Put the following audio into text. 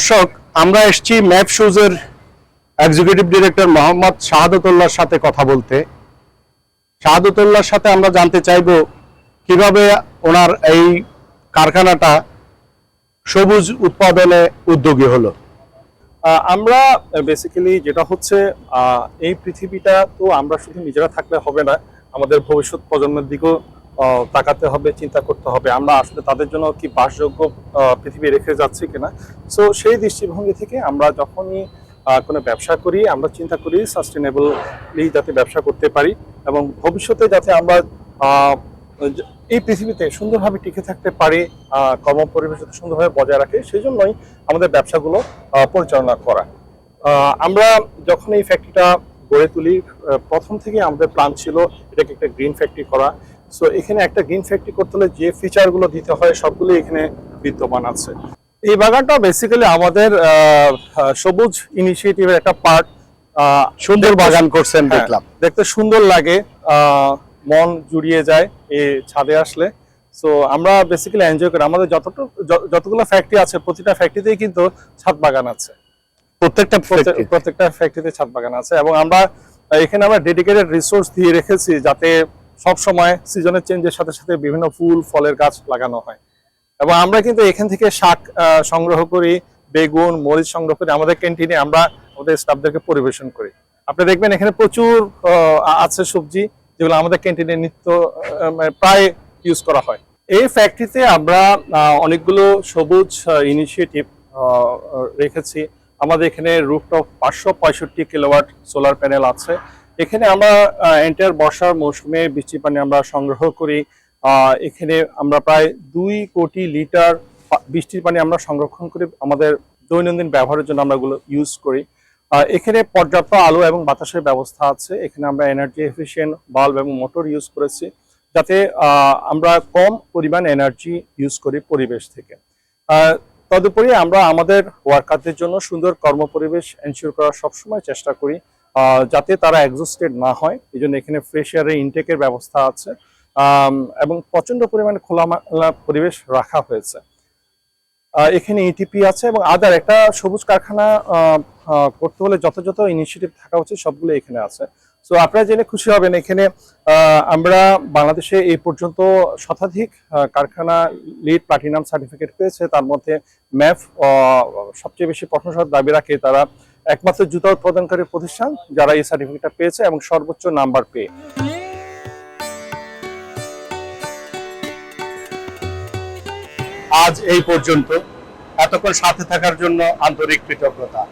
দর্শক, আমরা এসেছি ম্যাপ শুজের এক্সিকিউটিভ ডিরেক্টর মোহাম্মদ শাহাদতুল্লাহর সাথে কথা বলতে। শাহাদতুল্লাহর সাথে আমরা জানতে চাইব কীভাবে ওনার এই কারখানাটা সবুজ উৎপাদনে উদ্যোগী হলো। আমরা বেসিক্যালি যেটা হচ্ছে এই পৃথিবীটা তো আমরা শুধু নিজেরা থাকলে হবে না, আমাদের ভবিষ্যৎ প্রজন্মের দিকেও তাকাতে হবে চিন্তা করতে হবে। আমরা আসলে তাদের জন্য কি বাসযোগ্য পৃথিবী রেখে যাচ্ছি কিনা? সো সেই দৃষ্টিভঙ্গি থেকে আমরা যখনই কোনো ব্যবসা করি আমরা চিন্তা করি সাস্টেনেবলি যাতে ব্যবসা করতে পারি এবং ভবিষ্যতে যাতে আমরা এই পৃথিবীতে সুন্দরভাবে টিকে থাকতে পারি আহ, কর্মপরিবেশ যাতে সুন্দরভাবে বজায় রাখে সেই জন্যই আমাদের ব্যবসাগুলো পরিচালনা করা। আমরা যখন এই ফ্যাক্টরিটা গড়ে তুলি প্রথম থেকে আমাদের প্ল্যান ছিল এটাকে একটা গ্রিন ফ্যাক্টরি করা। সো এখানে একটা গ্রিন ফ্যাক্টরি করতে হলে যে ফিচারগুলো দিতে হয় সবগুলো এখানে বিদ্যমান আছে। এই বাগানটা বেসিক্যালি আমাদের সবুজ ইনিশিয়েটিভের একটা পার্ট সুন্দর বাগান করছেন হ্যাঁ, দেখলাম। দেখতে সুন্দর লাগে মন জুড়িয়ে যায় এই ছাদে আসলে। সো আমরা বেসিক্যালি এনজয় করি। আমাদের যতটুকু যতগুলো ফ্যাক্টরি আছে প্রতিটা ফ্যাক্টরিতেই কিন্তু ছাদ বাগান আছে। প্রত্যেকটা প্রত্যেকটা ফ্যাক্টরিতে ছাদ বাগান আছে। এবং আমরা এখানে আমরা ডেডিকেটেড রিসোর্স দিয়ে রেখেছি যাতে সব সময় সিজনের চেঞ্জের সাথে সাথে বিভিন্ন ফুল, ফলের গাছ লাগানো হয়। এবং আমরা কিন্তু এখান থেকে শাক সংগ্রহ করি, বেগুন, মরিচ সংগ্রহ করি, আমাদের ক্যান্টিনে আমরা আমাদের স্টাফদেরকে পরিবেশন করি। আপনি দেখবেন এখানে প্রচুর আছে সবজি, যেগুলো আমাদের ক্যান্টিনে নিত্য মানে প্রায় ইউজ করা হয়। এই ফ্যাক্টরিতে আমরা অনেকগুলো সবুজ ইনিশিয়েটিভ রেখেছি। আমাদের এখানে রুফটপ পাঁচশো পঁয়ষট্টি কিলোওয়াট সোলার প্যানেল আছে। এখানে আমরা এন্টার বর্ষার মৌসুমে বৃষ্টি পানি আমরা সংগ্রহ করি। এখানে আমরা প্রায় দুই কোটি লিটার বৃষ্টির পানি আমরা সংরক্ষণ করে আমাদের দৈনন্দিন ব্যবহারের জন্য আমরা এগুলো ইউজ করি। এখানে পর্যাপ্ত আলো এবং বাতাসের ব্যবস্থা আছে। এখানে আমরা এনার্জি এফিশিয়েন্ট বাল্ব এবং মোটর ইউজ করেছি যাতে আমরা কম পরিমাণ এনার্জি ইউজ করি পরিবেশ থেকে। তদুপরি আমরা আমাদের ওয়ার্কারদের জন্য সুন্দর কর্মপরিবেশ এনশিওর করার সবসময় চেষ্টা করি। যাতে তারা এক্সস্টেড না হয়। এই জন্য এখানে ফ্রেশ এয়ারের ইনটেকের ব্যবস্থা আছে। এবং প্রচণ্ড পরিমাণে খোলামেলা পরিবেশ রাখা হয়েছে। এখানে ইটিপি আছে এবং আদার একটা সবুজ কারখানা করতে হলে যত ইনিশিয়েটিভ থাকা উচিত, সবগুলো এখানে আছে। সো আপনারা জেনে খুশি হবেন এখানে আমরা বাংলাদেশে এই পর্যন্ত শতাধিক কারখানা লিড প্লাটিনাম সার্টিফিকেট পেয়েছে। তার মধ্যে ম্যাফ সবচেয়ে বেশি প্রশংসার দাবি রাখে তারা একমাত্র জুতা উৎপাদনকারী প্রতিষ্ঠান যারা এই সার্টিফিকেটটা পেয়েছে এবং সর্বোচ্চ নাম্বার পেয়ে। আজ এই পর্যন্ত। এতক্ষণ সাথে থাকার জন্য আন্তরিক কৃতজ্ঞতা।